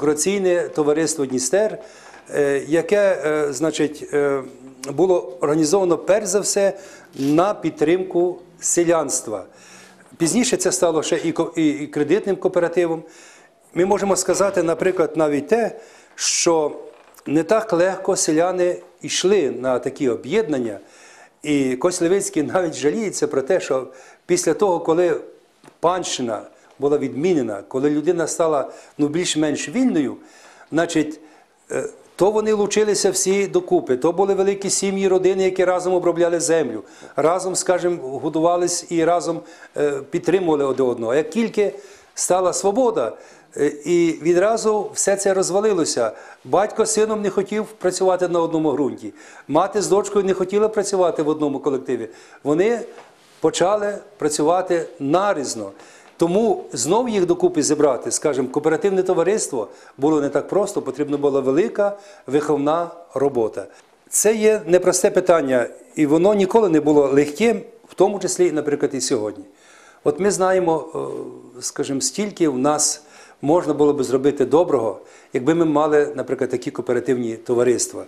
Меліораційне товариство Дністер, е, яке е, значить, е, було організовано перш за все на підтримку селянства. Пізніше це стало ще і кредитним кооперативом. Ми можемо сказати, наприклад, навіть те, що не так легко селяни йшли на такі об'єднання. І Кость Левицький навіть жаліється про те, що після того, коли панщина була відмінена, коли людина стала ну, більш-менш вільною, значить, е, то вони лучилися всі докупи, то були великі сім'ї, родини, які разом обробляли землю, разом, скажімо, годувались і разом е, підтримували один одного. Як тільки стала свобода, е, і відразу все це розвалилося. Батько з сином не хотів працювати на одному ґрунті, мати з дочкою не хотіла працювати в одному колективі. Вони почали працювати нарізно. Тому знов їх докупи зібрати, скажімо, кооперативне товариство було не так просто, потрібна була велика виховна робота. Це є непросте питання, і воно ніколи не було легким, в тому числі, наприклад, і сьогодні. От ми знаємо, е, скажімо, стільки в нас можна було би зробити доброго, якби ми мали, наприклад, такі кооперативні товариства.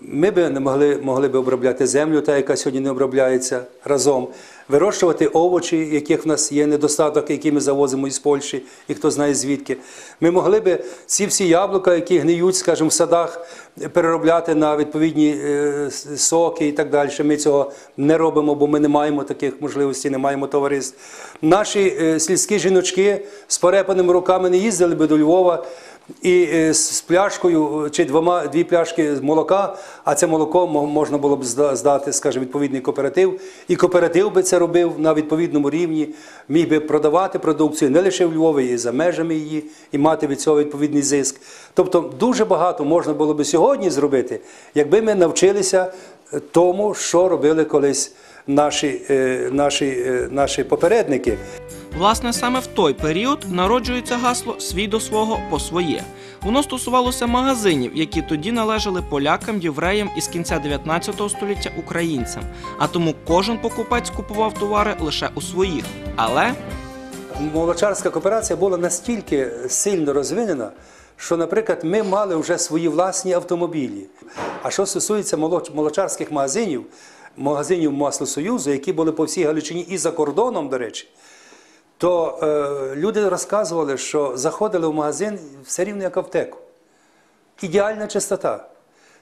Ми б не могли, могли б обробляти землю, та яка сьогодні не обробляється разом, вирощувати овочі, яких в нас є недостаток, які ми завозимо із Польщі, і хто знає звідки. Ми могли б ці всі яблука, які гниють, скажімо, в садах, переробляти на відповідні е, соки і так далі. Ми цього не робимо, бо ми не маємо таких можливостей, не маємо товариств. Наші е, сільські жіночки з порепаними руками не їздили би до Львова і е, з пляшкою чи двома дві пляшки з молока, а це молоко мо- можна було б здати, скажімо, відповідний кооператив. І кооператив би це робив на відповідному рівні, міг би продавати продукцію не лише в Львові, і за межами її, і мати від цього відповідний зиск. Тобто дуже багато можна було би сьогодні зробити, якби ми навчилися е, тому, що робили колись наші, е, наші, е, наші попередники. Власне, саме в той період народжується гасло свій до свого по своє. Воно стосувалося магазинів, які тоді належали полякам, євреям і з кінця 19 століття українцям. А тому кожен покупець купував товари лише у своїх. Але Молочарська кооперація була настільки сильно розвинена, що, наприклад, ми мали вже свої власні автомобілі. А що стосується молоч- молочарських магазинів, магазинів Маслосоюзу, які були по всій Галичині і за кордоном, до речі, то е, люди розказували, що заходили в магазин все рівно як аптеку. Ідеальна чистота.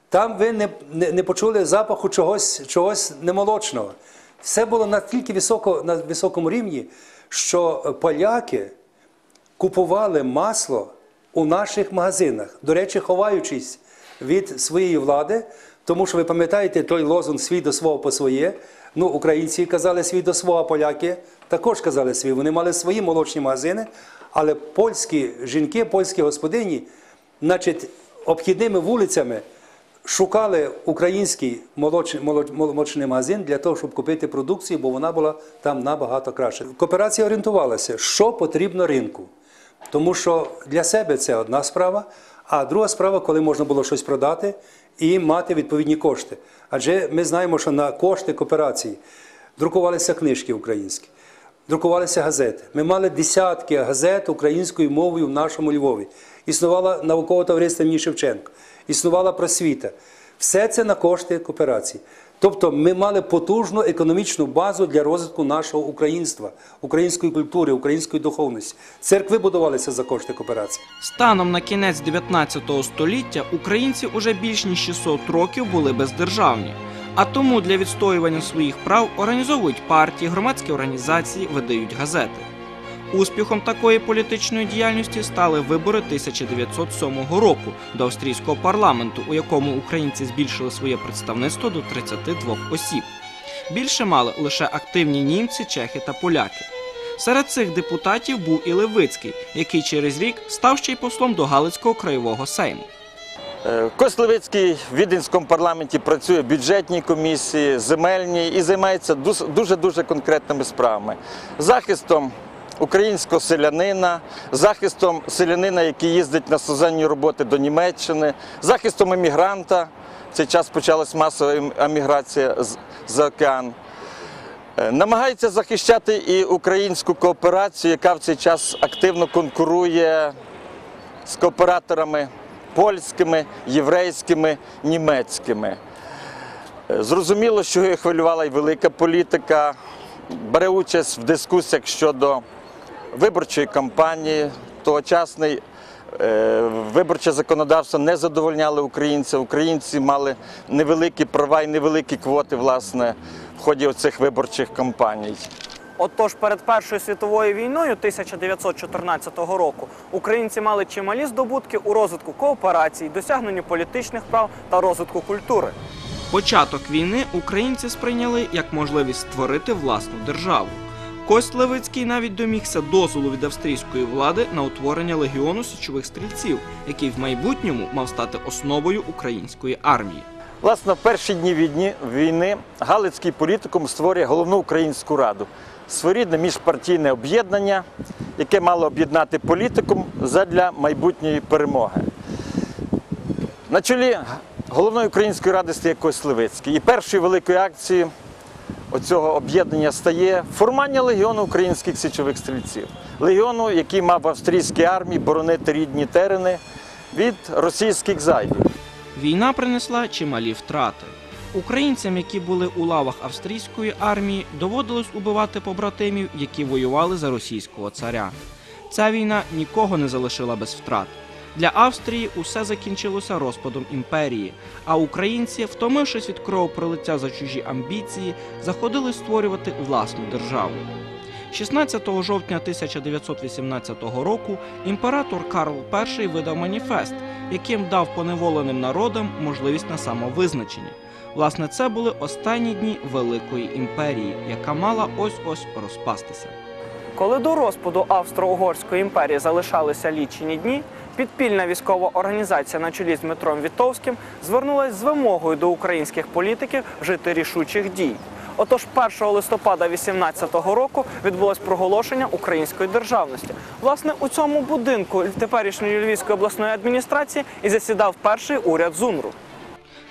Там ви не, не, не почули запаху чогось, чогось немолочного. Все було настільки високо, на високому рівні, що поляки купували масло у наших магазинах, до речі, ховаючись від своєї влади, тому що ви пам'ятаєте той лозунг свій до свого по своє. Ну, українці казали свій до свого, а поляки також казали свій. Вони мали свої молочні магазини, але польські жінки, польські господині, значить, обхідними вулицями шукали український молочний, молоч- молочний магазин для того, щоб купити продукцію, бо вона була там набагато краще. Кооперація орієнтувалася, що потрібно ринку. Тому що для себе це одна справа, а друга справа, коли можна було щось продати і мати відповідні кошти. Адже ми знаємо, що на кошти кооперації друкувалися книжки українські, друкувалися газети. Ми мали десятки газет українською мовою в нашому Львові. Існувала наукове товариство імені Шевченко, існувала просвіта. Все це на кошти кооперації. Тобто ми мали потужну економічну базу для розвитку нашого українства, української культури, української духовності. Церкви будувалися за кошти кооперації. станом на кінець 19 століття українці уже більш ніж 600 років були бездержавні. А тому для відстоювання своїх прав організовують партії, громадські організації, видають газети. Успіхом такої політичної діяльності стали вибори 1907 року до австрійського парламенту, у якому українці збільшили своє представництво до 32 осіб. Більше мали лише активні німці, чехи та поляки. Серед цих депутатів був і Левицький, який через рік став ще й послом до Галицького краєвого сейму. Е, Кослевицький в Віденському парламенті працює в бюджетній комісії, земельній і займається дуже-дуже конкретними справами. Захистом українського селянина, захистом селянина, який їздить на сезонні роботи до Німеччини, захистом емігранта. В цей час почалась масова ем- еміграція за океан. Е, Намагається захищати і українську кооперацію, яка в цей час активно конкурує з кооператорами польськими, єврейськими, німецькими. Е, Зрозуміло, що її хвилювала і велика політика, бере участь в дискусіях щодо виборчої кампанії. Тогочасний е, виборче законодавство не задовольняло українців. Українці мали невеликі права і невеликі квоти власне, в ході цих виборчих кампаній. Отож, перед Першою світовою війною 1914 року українці мали чималі здобутки у розвитку кооперації, досягненню політичних прав та розвитку культури. Початок війни українці сприйняли як можливість створити власну державу. Кость Левицький навіть домігся дозволу від австрійської влади на утворення легіону січових стрільців, який в майбутньому мав стати основою української армії. Власне, в перші дні війни, війни Галицький політикум створює головну українську раду, своєрідне міжпартійне об'єднання, яке мало об'єднати політикум задля майбутньої перемоги. На чолі головної української ради стає Кость Левицький. І першою великою акцією оцього об'єднання стає формування легіону українських січових стрільців. Легіону, який мав в австрійській армії боронити рідні терени від російських зайдів. Війна принесла чималі втрати. Українцям, які були у лавах австрійської армії, доводилось убивати побратимів, які воювали за російського царя. Ця війна нікого не залишила без втрат. Для Австрії усе закінчилося розпадом імперії, а українці, втомившись від кровопролиття за чужі амбіції, заходили створювати власну державу. 16 жовтня 1918 року імператор Карл І видав маніфест, яким дав поневоленим народам можливість на самовизначення. Власне, це були останні дні Великої імперії, яка мала ось-ось розпастися. Коли до розпаду Австро-Угорської імперії залишалися лічені дні, підпільна військова організація на чолі з Дмитром Вітовським звернулася з вимогою до українських політиків вжити рішучих дій. Отож, 1 листопада 18-го року відбулось проголошення української державності. Власне, у цьому будинку теперішньої Львівської обласної адміністрації і засідав перший уряд ЗУНРу.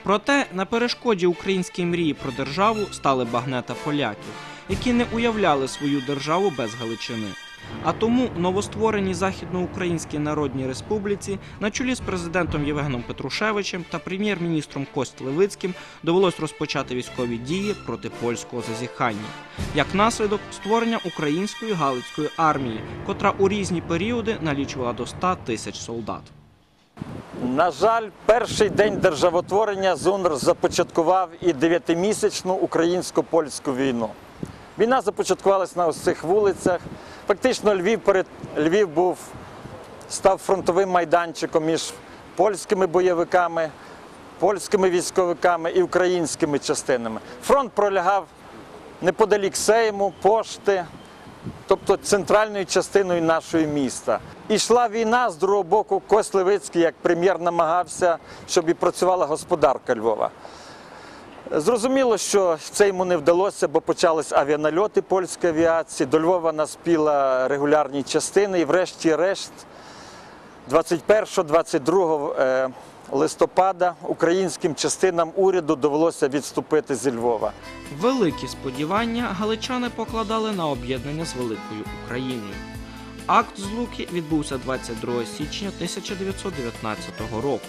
Проте на перешкоді українській мрії про державу стали багнета поляків, які не уявляли свою державу без Галичини. А тому новоствореній Західноукраїнській Народній Республіці на чолі з президентом Євгеном Петрушевичем та прем'єр-міністром Кость Левицьким довелось розпочати військові дії проти польського зазіхання. Як наслідок створення української галицької армії, котра у різні періоди налічувала до 100 тисяч солдат. На жаль, перший день державотворення ЗУНР започаткував і дев'ятимісячну українсько-польську війну. Війна започаткувалась на цих вулицях. Фактично Львів перед Львів був став фронтовим майданчиком між польськими бойовиками, польськими військовиками і українськими частинами. Фронт пролягав неподалік Сейму, пошти, тобто центральною частиною нашого міста. І йшла війна з другого боку. Кость Левицький, як прем'єр, намагався, щоб і працювала господарка Львова. Зрозуміло, що це йому не вдалося, бо почались авіанальоти польської авіації. До Львова наспіла регулярні частини, і врешті-решт, 21-22 е, листопада українським частинам уряду довелося відступити зі Львова. Великі сподівання галичани покладали на об'єднання з великою Україною. Акт злуки відбувся 22 січня 1919 року.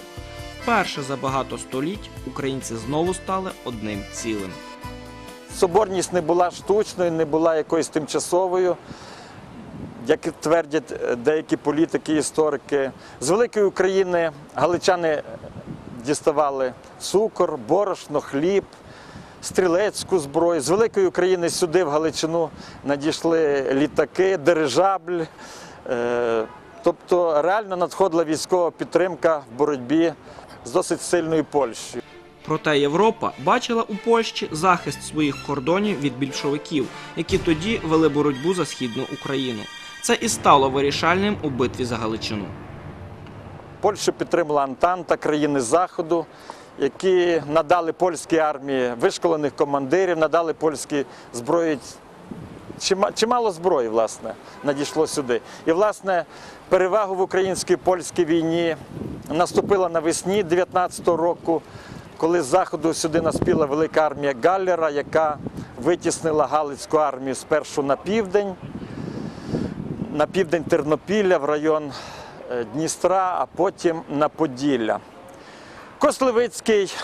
Вперше за багато століть українці знову стали одним цілим. Соборність не була штучною, не була якоюсь тимчасовою, як твердять е, деякі політики історики. З великої України галичани діставали цукор, борошно, хліб, стрілецьку зброю. З великої України сюди, в Галичину, надійшли літаки, дирижабль. Е, Тобто реально надходила військова підтримка в боротьбі з досить сильною Польщею. Проте Європа бачила у Польщі захист своїх кордонів від більшовиків, які тоді вели боротьбу за східну Україну. Це і стало вирішальним у битві за Галичину. Польщу підтримала Антанта, країни Заходу, які надали польській армії вишколених командирів, надали польській зброї. Чимало зброї, власне, надійшло сюди. І, власне, перевагу в українській польській війні наступила навесні 19-го року, коли з заходу сюди наспіла велика армія Галлера, яка витіснила Галицьку армію спершу на південь, на південь Тернопілля в район е, Дністра, а потім на Поділля. Кослевицький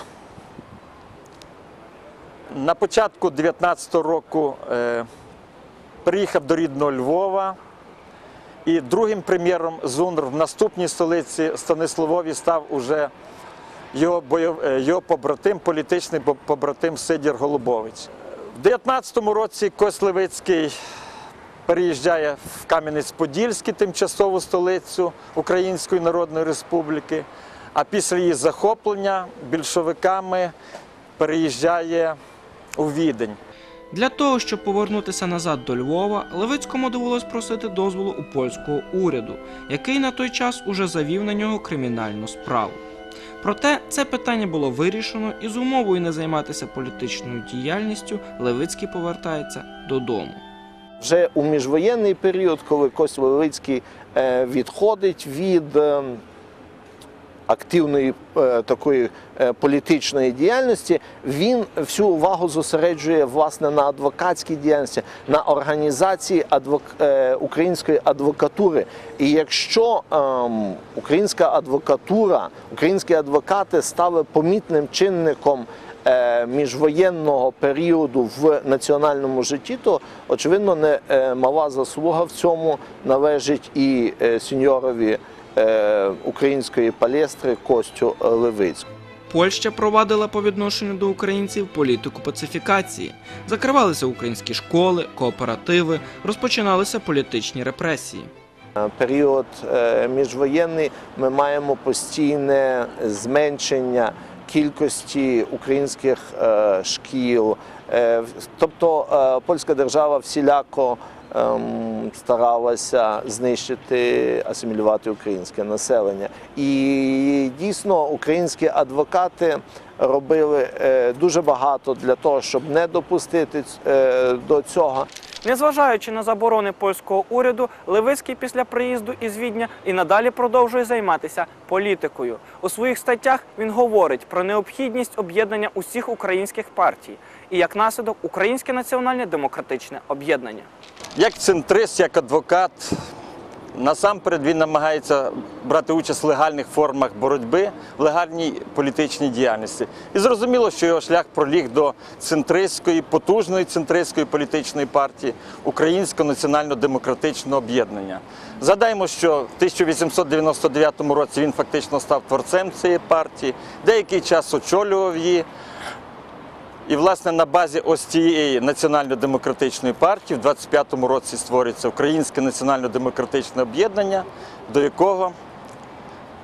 на початку 19-го року е, приїхав до рідного Львова. І другим прем'єром ЗУНР в наступній столиці Станиславові став уже його, бойов, е, його побратим, політичний побратим Сидір Голубович. В 19-му році Кость Левицький переїжджає в Кам'янець-Подільський, тимчасову столицю Української Народної Республіки, а після її захоплення більшовиками переїжджає у Відень. Для того, щоб повернутися назад до Львова, Левицькому довелось просити дозволу у польського уряду, який на той час уже завів на нього кримінальну справу. Проте це питання було вирішено, і з умовою не займатися політичною діяльністю Левицький повертається додому. Вже у міжвоєнний період, коли Кость Левицький е, відходить від е, активної е, такої е, політичної діяльності, він всю увагу зосереджує власне на адвокатській діяльності, на організації адвок... е, української адвокатури. І якщо ем, українська адвокатура, українські адвокати стали помітним чинником міжвоєнного періоду в національному житті, то очевидно не мала заслуга в цьому належить і сеньорові української палестри Костю Левицькому. Польща провадила по відношенню до українців політику пацифікації. Закривалися українські школи, кооперативи, розпочиналися політичні репресії. Е, Період е, міжвоєнний ми маємо постійне зменшення кількості українських е, шкіл. Е, Тобто е, польська держава всіляко ем, старалася знищити, асимілювати українське населення. І дійсно українські адвокати робили е, дуже багато для того, щоб не допустити е, до цього. Незважаючи на заборони польського уряду, Левицький після приїзду із Відня і надалі продовжує займатися політикою. У своїх статтях він говорить про необхідність об'єднання усіх українських партій і як наслідок Українське національне демократичне об'єднання. Як центрист, як адвокат, насамперед він намагається брати участь в легальних формах боротьби, в легальній політичній діяльності. І зрозуміло, що його шлях проліг до центристської, потужної центристської політичної партії Українського національно-демократичного об'єднання. Згадаємо, що в 1899 році він фактично став творцем цієї партії, деякий час очолював її. І, власне, на базі ось цієї національно-демократичної партії в 25-му році створюється Українське національно-демократичне об'єднання, до якого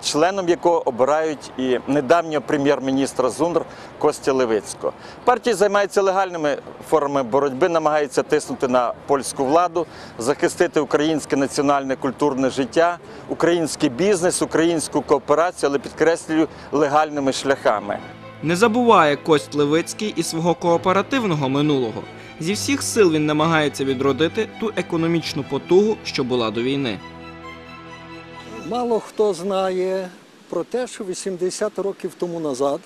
членом якого обирають і недавнього прем'єр-міністра ЗУНР Костя Левицького. Партія займається легальними формами боротьби, намагається тиснути на польську владу, захистити українське національне культурне життя, український бізнес, українську кооперацію, але підкреслюю легальними шляхами. Не забуває Кость Левицький і свого кооперативного минулого. Зі всіх сил він намагається відродити ту економічну потугу, що була до війни. Мало хто знає про те, що 80 років тому назад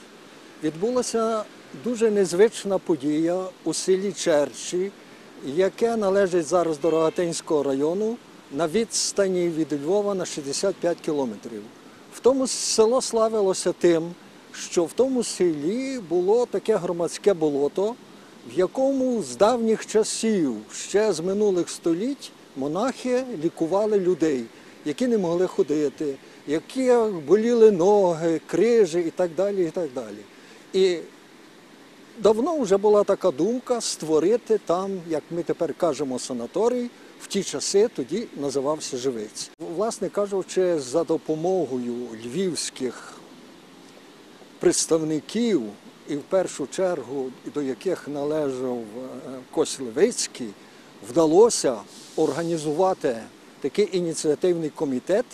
відбулася дуже незвична подія у селі Черчі, яке належить зараз до Рогатинського району на відстані від Львова на 65 кілометрів. В тому село славилося тим, що в тому селі було таке громадське болото, в якому з давніх часів, ще з минулих століть, монахи лікували людей, які не могли ходити, які боліли ноги, крижі і так далі. І так далі. І давно вже була така думка створити там, як ми тепер кажемо, санаторій. В ті часи тоді називався Живець. Власне кажучи, за допомогою львівських представників, і в першу чергу до яких належав е, Кость Левицький, вдалося організувати такий ініціативний комітет,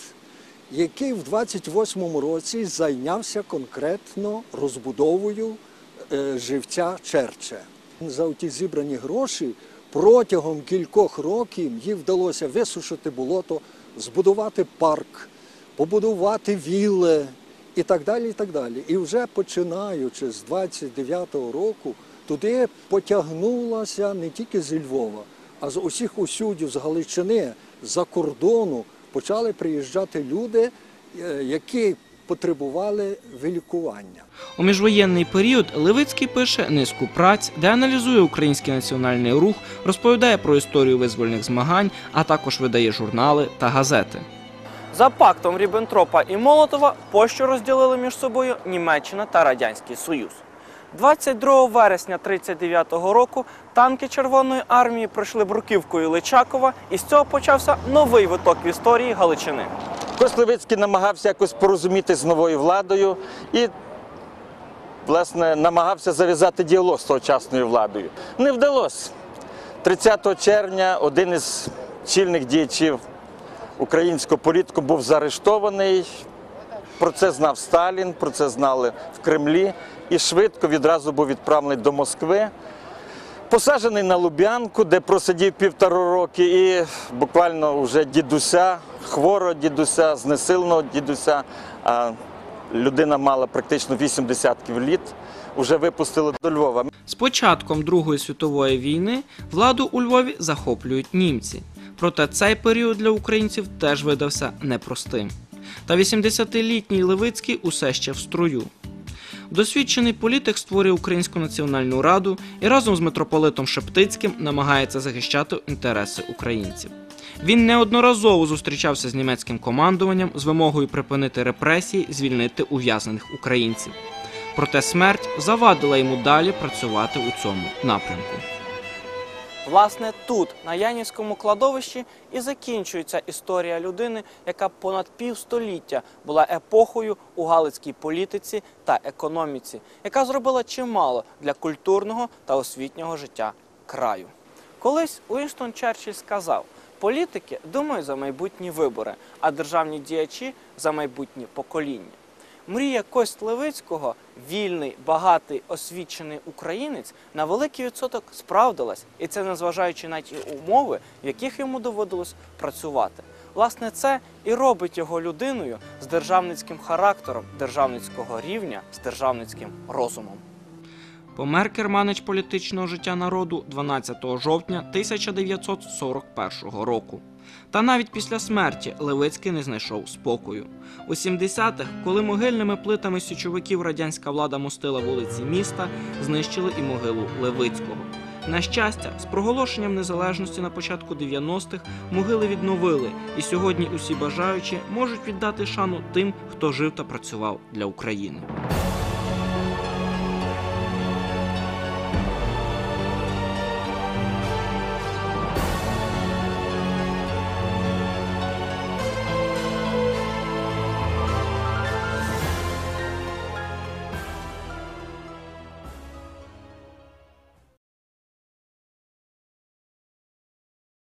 який в 28-му році зайнявся конкретно розбудовою е, живця Черче. За ті зібрані гроші протягом кількох років їй вдалося висушити болото, збудувати парк, побудувати вілли і так далі. І так далі. І вже починаючи з 29-го року, туди потягнулася не тільки зі Львова, а з усіх усюдів, з Галичини, за кордону почали приїжджати люди, е, які потребували вилікування. У міжвоєнний період Левицький пише низку праць, де аналізує український національний рух, розповідає про історію визвольних змагань, а також видає журнали та газети. За пактом Ріббентропа і Молотова Польщу розділили між собою Німеччина та Радянський Союз. 22 вересня 1939 року танки Червоної армії пройшли бруківкою Личакова, і з цього почався новий виток в історії Галичини. Кость намагався якось порозуміти з новою владою і, власне, намагався зав'язати діалог з тогочасною владою. Не вдалося. 30 червня один із чільних діячів українського політику був заарештований. Про це знав Сталін, про це знали в Кремлі і швидко відразу був відправлений до Москви. Посаджений на Лубянку, де просидів півтора роки, і буквально вже дідуся, хворого дідуся, знесиленого дідуся, а людина мала практично 8 десятків літ, вже випустили до Львова. З початком Другої світової війни владу у Львові захоплюють німці. Проте цей період для українців теж видався непростим. Та 80-літній Левицький усе ще в струю. Досвідчений політик створює Українську національну раду і разом з митрополитом Шептицьким намагається захищати інтереси українців. Він неодноразово зустрічався з німецьким командуванням з вимогою припинити репресії, звільнити ув'язнених українців. Проте смерть завадила йому далі працювати у цьому напрямку. Власне, тут, на Янівському кладовищі, і закінчується історія людини, яка понад півстоліття була епохою у галицькій політиці та економіці, яка зробила чимало для культурного та освітнього життя краю. Колись Уінстон Черчилль сказав: політики думають за майбутні вибори, а державні діячі за майбутні покоління. Мрія Кость Левицького, вільний, багатий, освічений українець, на великий відсоток справдилась, і це незважаючи на ті умови, в яких йому доводилось працювати. Власне, це і робить його людиною з державницьким характером, державницького рівня, з державницьким розумом. Помер керманич політичного життя народу 12 жовтня 1941 року. Та навіть після смерті Левицький не знайшов спокою. У 70-х, коли могильними плитами січовиків радянська влада мостила вулиці міста, знищили і могилу Левицького. На щастя, з проголошенням незалежності на початку 90-х могили відновили, і сьогодні усі бажаючі можуть віддати шану тим, хто жив та працював для України.